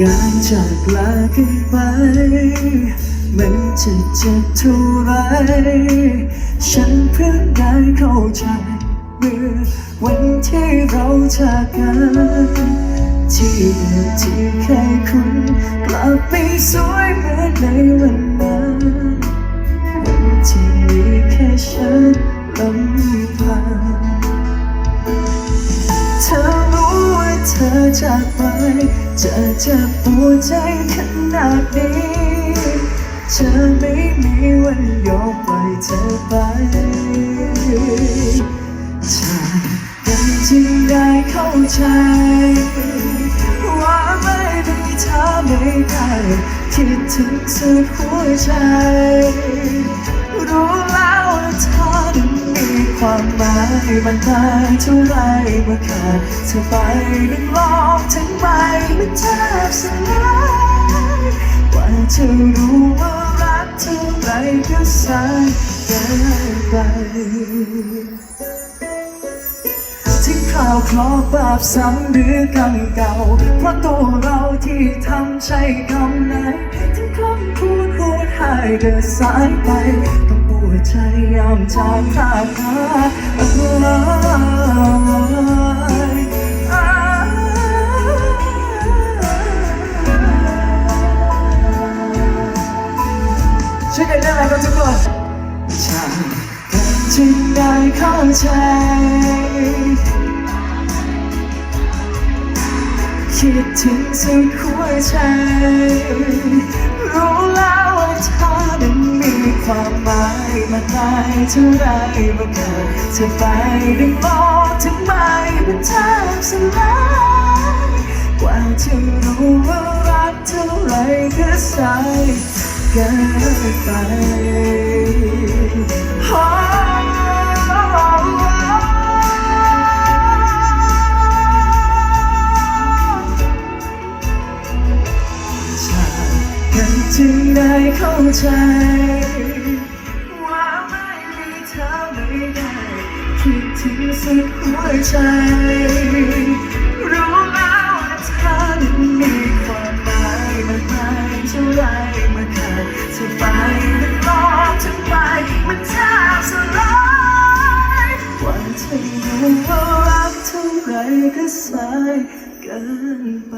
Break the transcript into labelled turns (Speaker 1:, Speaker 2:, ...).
Speaker 1: การจากลากันไปมันจะเจ็บเท่าไร ฉันเพิ่งได้เข้าใจเมื่อวันที่เราจากกัน ที่เดิมที่เคยคุ้นกลับไปสวยเหมือนในวันนั้น จากไป จะเจ็บปวดใจขนาดนี้เธอไม่มีวันยอมปล่อยเธอไปจากกันจึงได้เข้าใจ ว่าไม่ได้เธอไม่ได้คิดถึงสุดหัวใจ มายมันนานเท่าไรเมื่อขาดเธอไปนึกลองถึงไปมันแทบสลายกว่าจะรู้ว่ารักเท่าไรก็สายเกินไปที่ข่าวคลอแบบซ้ำหรือกำเก่า เพราะตัวเราที่ทำใช่คำไหนที่คำพูดพูดให้เดินสายไป ใจยอมจากข้าพาเอยอ้ายช่วยกันได้ไหมครับทุกคนจากกันจึงได้เข้าใจ คิดถึงสุดหัวใจ รู้แล้ว เธอนั้นมีความหมายมากมายเท่าไรเมื่อเกิดเธอไปได้มองถึงไมมันแทบสลายกว่าจะรู้ว่ารักเท่าไรก็สายเกินไป จึงได้เข้าใจ ว่าไม่มีเธอไม่ได้คิดถึงสุดหัวใจ รู้แล้วว่าเธอนั้นมีความหมายมากมายเท่าไรเมื่อขาดเธอไปมันลองทำไมมันแทบสลายว่าจะรู้ว่ารักเท่าไรก็สายเกินไป